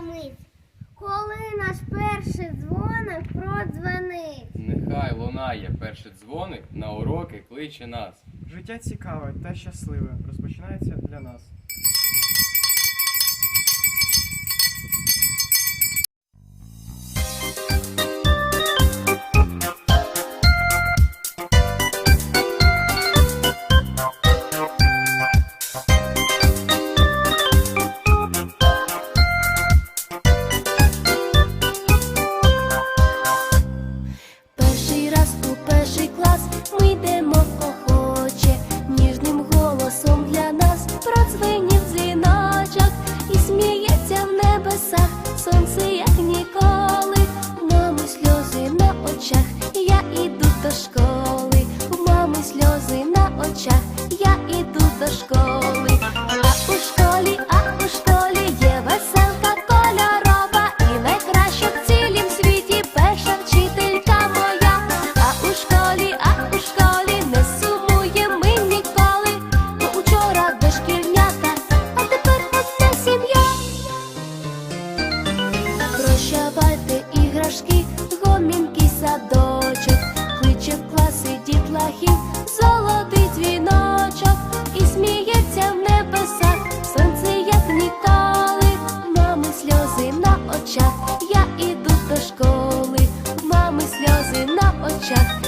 мить, коли наш перший дзвоник продзвонить. Нехай лунає перший дзвоник, на уроки кличе нас. Життя цікаве та щасливе розпочинається для нас. Я іду до школи. А у школі, а у школі є веселка кольорова і найкраща в цілім світі перша вчителька моя. А у школі, а у школі не сумує ми ніколи. Бо учора дошкільнята, а тепер сім'я. Прощавайте іграшки, гомінький садочок, кличе в класи дітлахів, на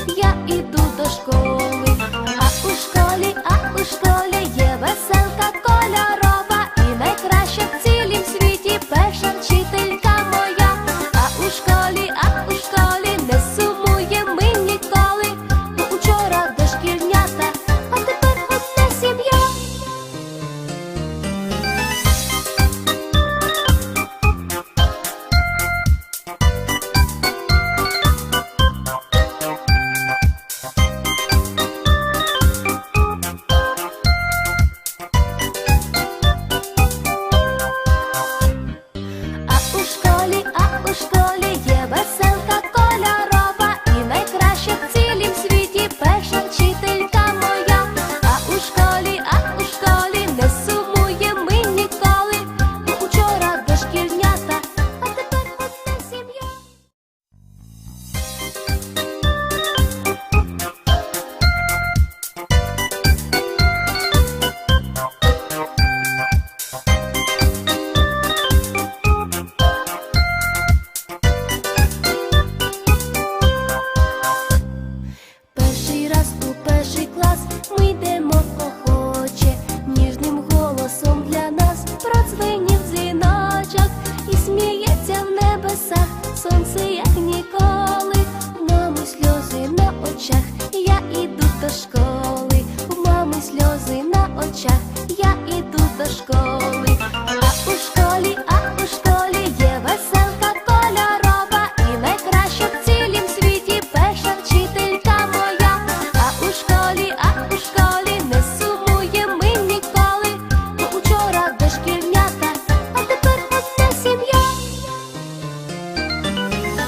очах, я іду до школи. А у школі, а у школі є веселка кольорова і найкраща в цілім світі перша вчителька моя. А у школі, а у школі не сумує ми ніколи. Бо учора дошкільнята, а тепер одна сім'я.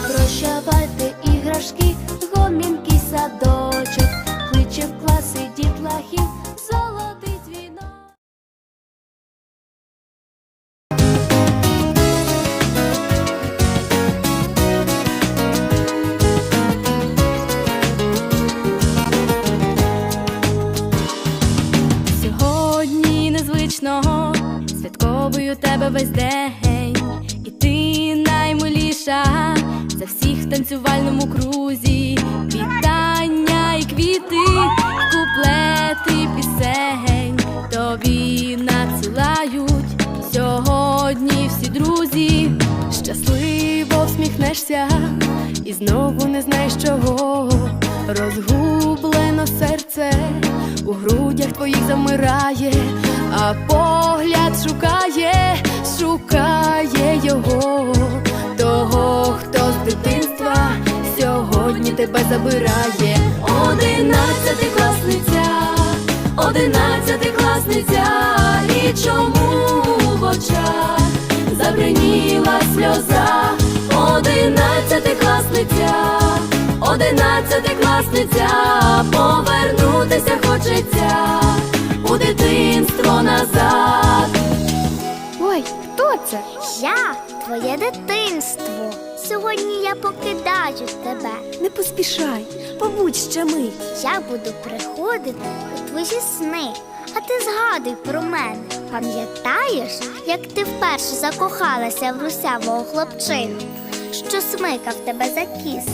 Прощавайте іграшки, гомінький садочок, тебе весь день, і ти наймиліша за всіх в танцювальному крузі. Вітання і квіти, куплети пісень тобі надсилають сьогодні всі друзі. Щасливо всміхнешся і знову не знаєш чого. Розгублено серце у грудях твоїх замирає, а погляд шукає, шукає його, того, хто з дитинства сьогодні тебе забирає. Одинадцятикласниця, одинадцятикласниця, і чому в очах забриніла сльоза, одинадцятикласниця, одинадцятикласниця, повернутися хочеться у дитинство назад. Ой, хто це? Я твоє дитинство. Сьогодні я покидаю тебе. Не поспішай, побудь ще мить. Я буду приходити у твої сни, а ти згадуй про мене. Пам'ятаєш, як ти вперше закохалася в русявого хлопчину, що смикав тебе за кіски?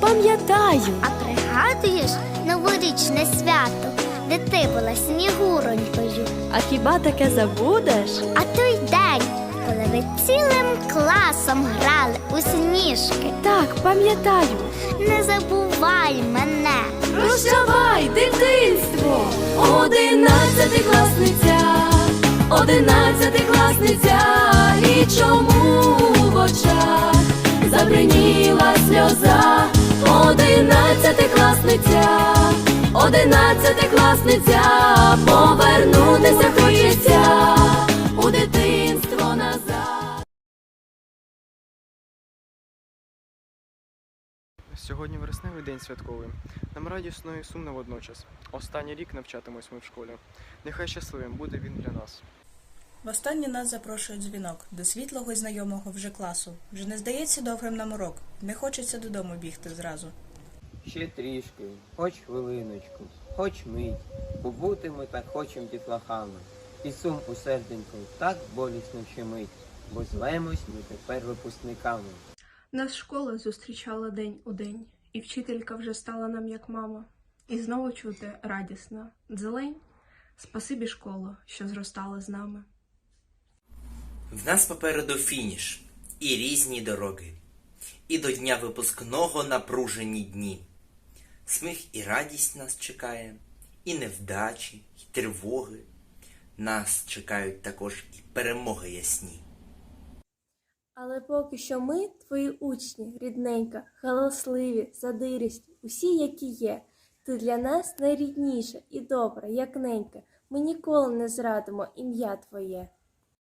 Пам'ятаю, А пригадуєш новорічне свято, де ти була снігуронькою? а хіба таке забудеш? А той день, коли ви цілим класом грали у сніжки, Так, пам'ятаю. не забувай мене. Прощавай, дитинство, одинадцятикласниця, одинадцятикласниця, і чому в очах забриніла сльоза, одинадцятикласниця, одинадцятикласниця, повернутися хочеться у дитинство назад. Сьогодні вересневий день святковий. Нам радісно і сумно водночас. Останній рік навчатимось ми в школі. Нехай щасливим буде він для нас. Востаннє нас запрошує дзвінок до світлого і знайомого вже класу. Вже не здається довгим нам урок. Не хочеться додому бігти зразу. Ще трішки, хоч хвилиночку, хоч мить, побути ми так хочем дітлахами. І сум у серденьку так болісно щемить, бо звемось ми тепер випускниками. Нас школа зустрічала день у день, і вчителька вже стала нам як мама. І знову чути радісна дзелень. Спасибі школо, що зростала з нами. В нас попереду фініш і різні дороги. І до дня випускного напружені дні. Сміх і радість нас чекає, і невдачі, і тривоги. Нас чекають також і перемоги ясні. Але поки що ми, твої учні, рідненька, галасливі, задиристі, усі, які є. Ти для нас найрідніша і добра, як ненька. Ми ніколи не зрадимо ім'я твоє.